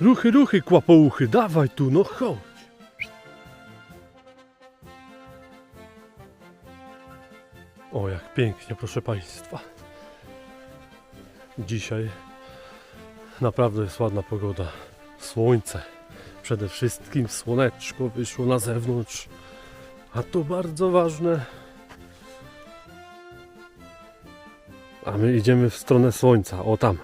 Ruchy, ruchy, kłapouchy, dawaj tu, no chodź. O, jak pięknie, proszę Państwa. Dzisiaj naprawdę jest ładna pogoda. Słońce. Przede wszystkim słoneczko wyszło na zewnątrz. A to bardzo ważne. A my idziemy w stronę słońca. O tam.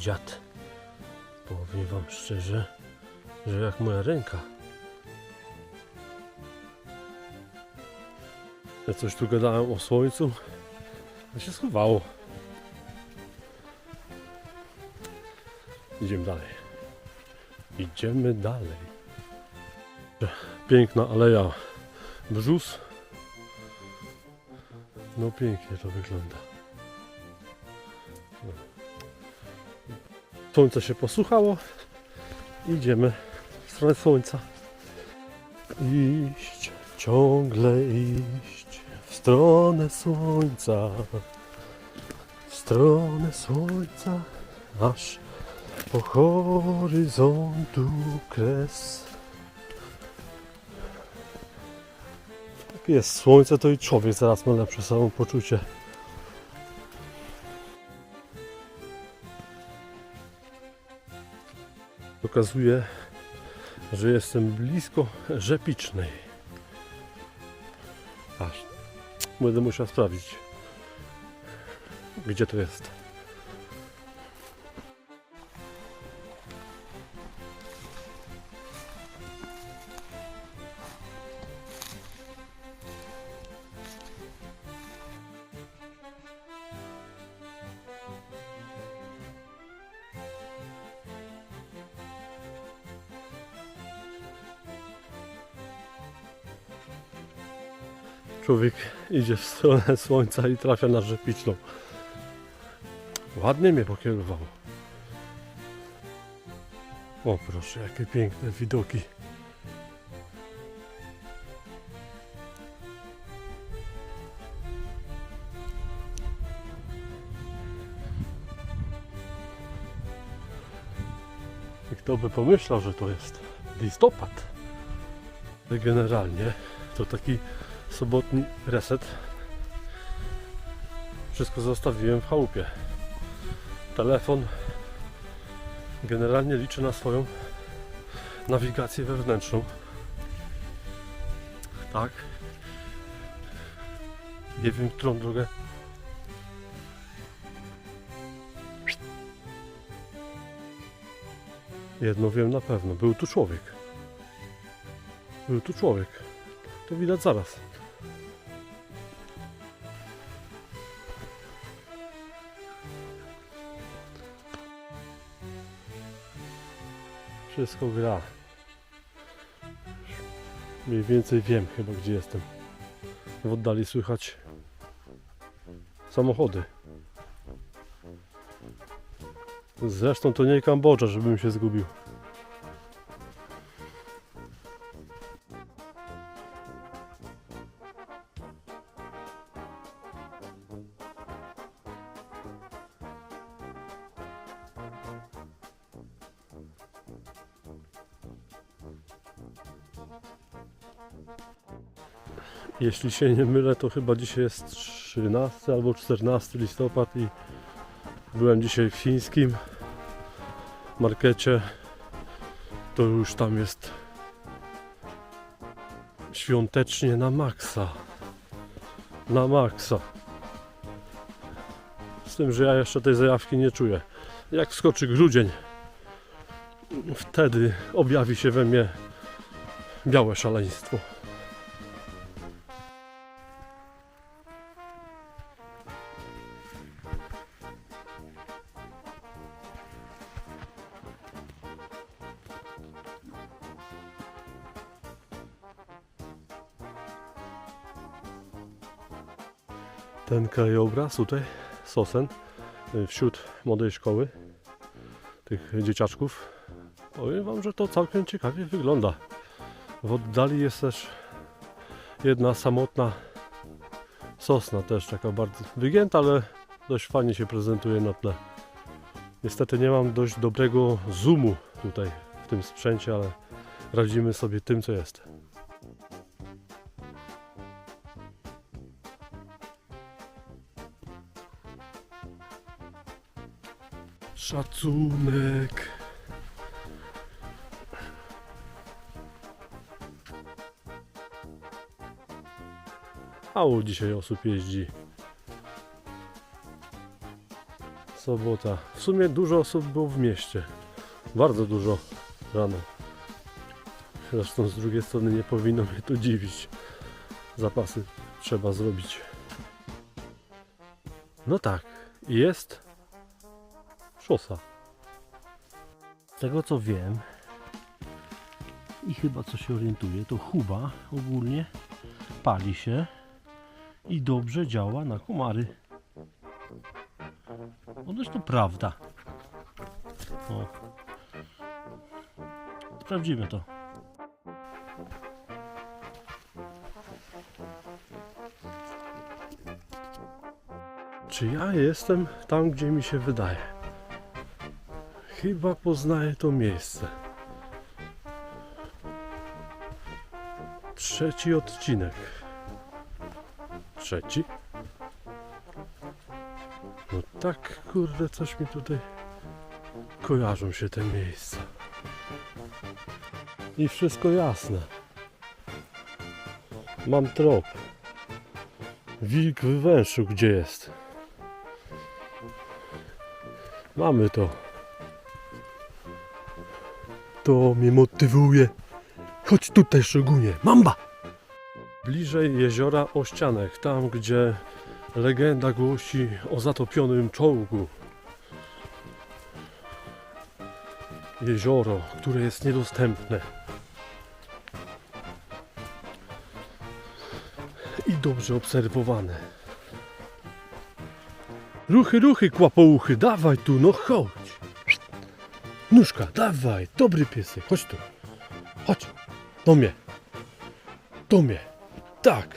Dziad. Powiem wam szczerze, że jak moja ręka. Ja coś tu gadałem o słońcu, to się schowało. Idziemy dalej. Idziemy dalej. Piękna aleja brzus. No pięknie to wygląda. Słońce się posłuchało. Idziemy w stronę słońca. Iść, ciągle iść w stronę słońca. W stronę słońca, aż po horyzontu kres. Jak jest słońce, to i człowiek zaraz ma lepsze samopoczucie. Pokazuje, że jestem blisko Rzepicznej. Aż będę musiał sprawdzić, gdzie to jest. Człowiek idzie w stronę słońca i trafia na Rzepiczną. Ładnie mnie pokierowało. O proszę, jakie piękne widoki. I kto by pomyślał, że to jest listopad. Generalnie to taki sobotni reset. Wszystko zostawiłem w chałupie. Telefon generalnie liczy na swoją nawigację wewnętrzną. Tak. Nie wiem, którą drogę. Jedno wiem na pewno. Był tu człowiek. Był tu człowiek. To widać zaraz. Wszystko gra. Mniej więcej wiem chyba gdzie jestem. W oddali słychać samochody. Zresztą to nie Kambodża, żebym się zgubił. Jeśli się nie mylę, to chyba dzisiaj jest 13 albo 14 listopad i byłem dzisiaj w chińskim markecie. To już tam jest świątecznie na maksa. Na maksa. Z tym, że ja jeszcze tej zajawki nie czuję. Jak wskoczy grudzień, wtedy objawi się we mnie białe szaleństwo. ten krajobraz tutaj, Sosen, wśród młodej szkoły, tych dzieciaczków. Powiem Wam, że to całkiem ciekawie wygląda. W oddali jest też jedna samotna sosna też taka bardzo wygięta, ale dość fajnie się prezentuje na tle. Niestety nie mam dość dobrego zoomu tutaj w tym sprzęcie, ale radzimy sobie tym co jest. Szacunek. Mało dzisiaj osób jeździ. Sobota. W sumie dużo osób było w mieście. Bardzo dużo rano. Zresztą z drugiej strony nie powinno mnie to dziwić. Zapasy trzeba zrobić. No tak, jest szosa. Z tego co wiem i chyba co się orientuję, to chuba ogólnie pali się i dobrze działa na komary. Onoś to prawda. O. Sprawdzimy to. Czy ja jestem tam, gdzie mi się wydaje? Chyba poznaję to miejsce. Trzeci odcinek. Trzeci? No tak, kurde, coś mi tutaj kojarzą się te miejsca. I wszystko jasne. Mam trop. Wilk wywęszył, gdzie jest. Mamy to. To mnie motywuje. Chodź tutaj, szogunie. Mamba! Bliżej jeziora Ościanek, tam gdzie legenda głosi o zatopionym czołgu. Jezioro, które jest niedostępne. I dobrze obserwowane. Ruchy, ruchy, kłapouchy, dawaj tu, no chodź. Nóżka, dawaj, dobry piesek, chodź tu. Chodź, do mnie. Do mnie. Tak.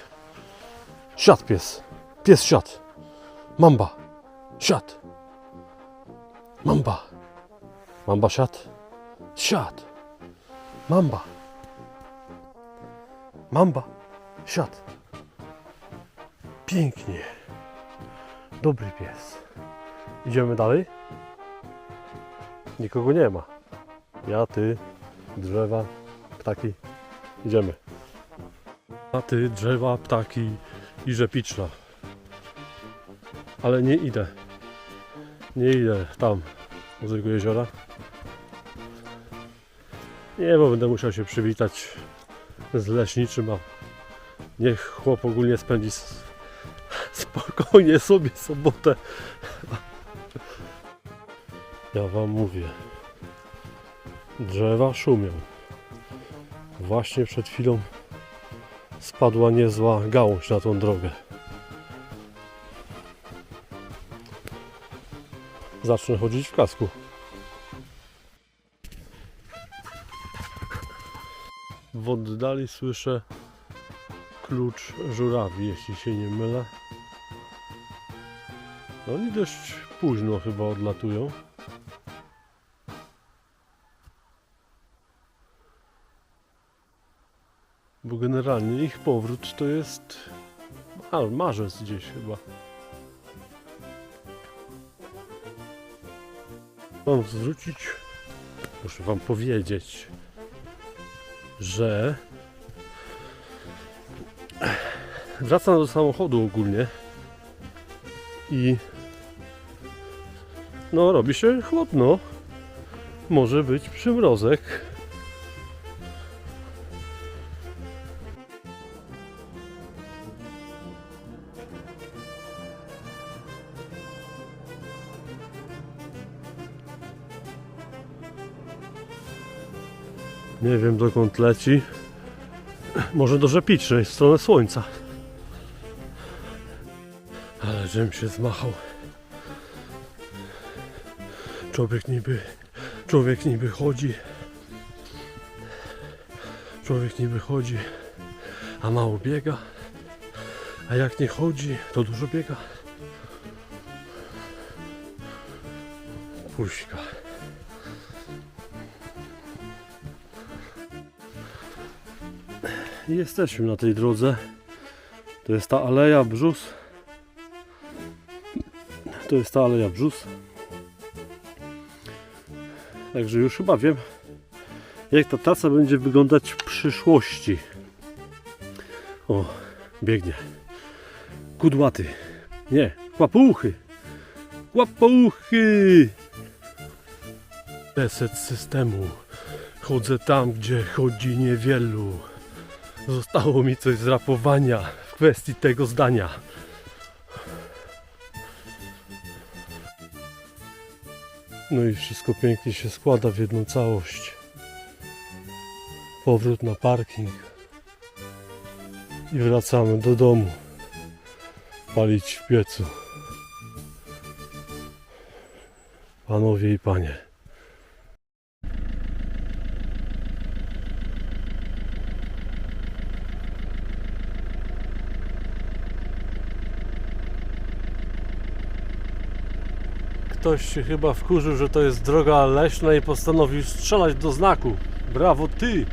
Siad pies. Pies siad. Mamba. Siad. Mamba. Mamba siad. Siad. Mamba. Mamba. Siad. Pięknie. Dobry pies. Idziemy dalej? Nikogo nie ma. Ja, ty, drzewa, ptaki. Idziemy. A ty, drzewa, ptaki i rzepiczna. Ale nie idę. Nie idę tam, do tego jeziora. Nie, bo będę musiał się przywitać z leśniczym, a niech chłop ogólnie spędzi spokojnie sobie sobotę. Ja wam mówię. Drzewa szumią. Właśnie przed chwilą spadła niezła gałąź na tą drogę. Zacznę chodzić w kasku. W oddali słyszę klucz żurawi, jeśli się nie mylę. No Oni dość późno chyba odlatują. Bo generalnie ich powrót to jest a, marzec gdzieś chyba. Mam zwrócić, muszę wam powiedzieć, że wracam do samochodu ogólnie i no robi się chłodno. Może być przymrozek. Nie wiem dokąd leci. Może do Rzepicznej, w stronę słońca. Ale żem się zmachał. Człowiek niby, człowiek niby chodzi. Człowiek niby chodzi, a mało biega. A jak nie chodzi, to dużo biega. Puśka. I Jesteśmy na tej drodze. To jest ta aleja brzus. To jest ta aleja brzus. Także już chyba wiem, jak ta trasa będzie wyglądać w przyszłości. O, biegnie. Kudłaty. Nie, łapuchy. Łapuchy. Reset systemu. Chodzę tam, gdzie chodzi niewielu. Zostało mi coś z rapowania w kwestii tego zdania. No i wszystko pięknie się składa w jedną całość. Powrót na parking. I wracamy do domu. Palić w piecu. Panowie i panie. Ktoś się chyba wkurzył, że to jest droga leśna i postanowił strzelać do znaku. Brawo ty!